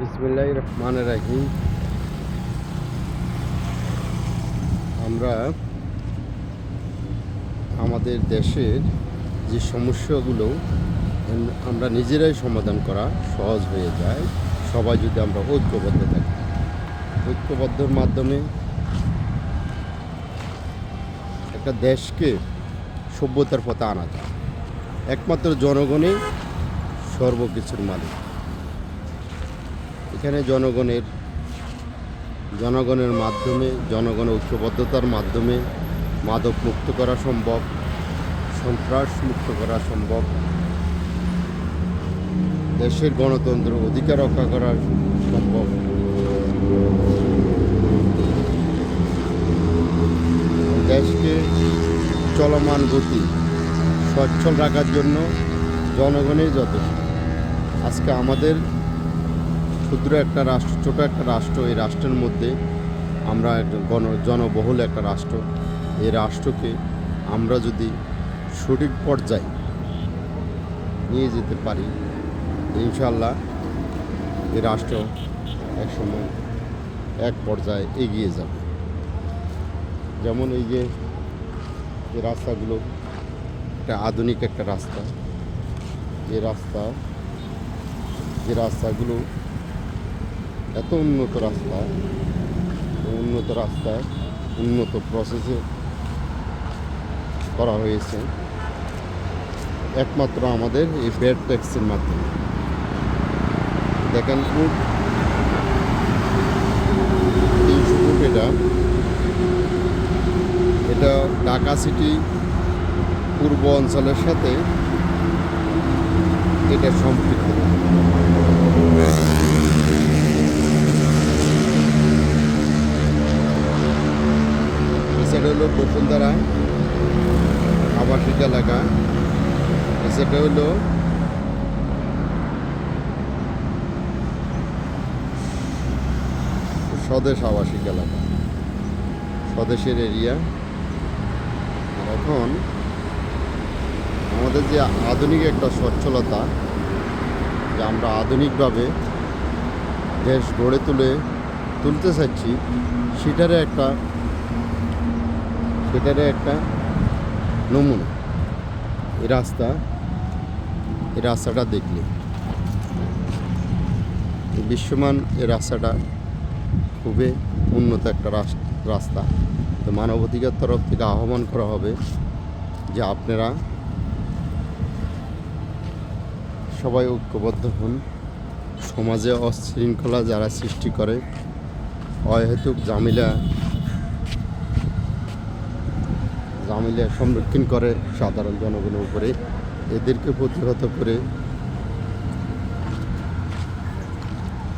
বিসমিল্লাহ রহমান রাহিম আমরা আমাদের দেশের যে সমস্যাগুলো আমরা নিজেরাই সমাধান করা সহজ হয়ে যায়। সবাই যদি আমরা ঐক্যবদ্ধ থাকি। ঐক্যবদ্ধর মাধ্যমে একটা দেশকে সভ্যতার পথে আনা যায়। একমাত্র জনগণই সর্বকিছুর মালিক। এখানে জনগণের জনগণের মাধ্যমে, জনগণের ঐক্যবদ্ধতার মাধ্যমে মাদক মুক্ত করা সম্ভব, সন্ত্রাস মুক্ত করা সম্ভব, দেশের গণতন্ত্র অধিকার রক্ষা করা সম্ভব। দেশকে চলমান গতি সচ্ছল রাখার জন্য জনগণই যথেষ্ট। আজকে আমাদের ক্ষুদ্র একটা রাষ্ট্র, ছোট একটা রাষ্ট্র, এই রাষ্ট্রের মধ্যে আমরা গণ, জনবহুল একটা রাষ্ট্র। এই রাষ্ট্রকে আমরা যদি সঠিক পর্যায়ে নিয়ে যেতে পারি ইনশাল্লাহ এই রাষ্ট্র একসময় এক পর্যায়ে এগিয়ে যাবে। যেমন এই যে রাস্তাগুলো একটা আধুনিক একটা রাস্তা। যে রাস্তা যে রাস্তাগুলো এত উন্নত রাস্তা উন্নত রাস্তায় উন্নত প্রসেসে করা হয়েছে। একমাত্র আমাদের এই ব্যাড ট্যাক্সের মাধ্যমে। দেখেন এটা এটা ঢাকা সিটি পূর্ব অঞ্চলের সাথে এটা সম্পৃক্ত সেটা হলো বসুন্ধরা, আবাসিক এলাকা। সেটা হলো স্বদেশ আবাসিক এলাকা, স্বদেশের এরিয়া। এখন আমাদের যে আধুনিক একটা সচ্ছলতা, যে আমরা আধুনিকভাবে দেশ গড়ে তুলে, তুলতে চাচ্ছি সেটারে একটা সেটারে একটা নমুনা। এই রাস্তা, এই রাস্তাটা দেখলে। বিশ্বমান এই রাস্তাটা খুবই উন্নত একটা রাস- রাস্তা। তো মানবাধিকার তরফ থেকে আহ্বান করা হবে যে আপনারা সবাই ঐক্যবদ্ধ হন। সমাজে অশৃঙ্খলা যারা সৃষ্টি করে, অহেতুক জামিলা জামিলা সংরক্ষণ করে সাধারণ জনগণের উপরে, এদেরকে প্রতিহত করে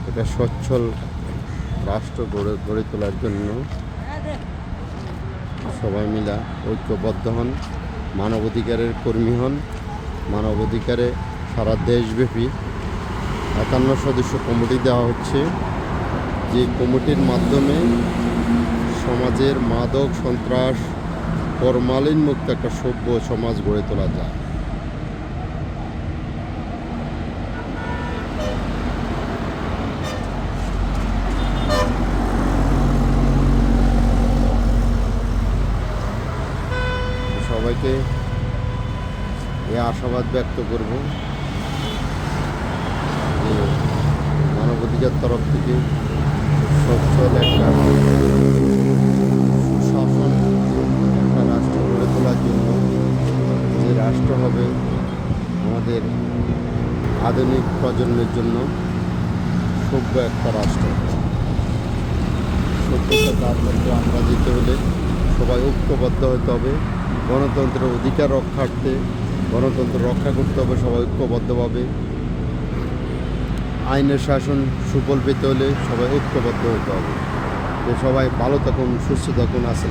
এটা সচ্ছল রাষ্ট্র গড়ে গড়ে তোলার জন্য সবাই মিলা ঐক্যবদ্ধ হন, মানবাধিকারের কর্মী হন, মানবাধিকারে সারা দেশব্যাপী একান্ন সদস্য কমিটি দেওয়া হচ্ছে। যে কমিটির মাধ্যমে সমাজের মাদক সন্ত্রাস ফরমালিন মুক্ত একটা সভ্য সমাজ গড়ে তোলা যায়। সবাইকে এই আশাবাদ ব্যক্ত করব মানবাধিকার তরফ থেকে সচ্ছল একটা রাষ্ট্র হবে আমাদের আধুনিক প্রজন্মের জন্য সভ্য একটা রাষ্ট্র। সভ্যতা তার মধ্যে আমরা যেতে হলে সবাই ঐক্যবদ্ধ হতে হবে, গণতন্ত্রের অধিকার রক্ষার্থে, গণতন্ত্র রক্ষা করতে হবে, সবাই ঐক্যবদ্ধভাবে আইনের শাসন সুফল পেতে হলে সবাই ঐক্যবদ্ধ হতে হবে। তো সবাই ভালো থাকুন, সুস্থ থাকুন আসে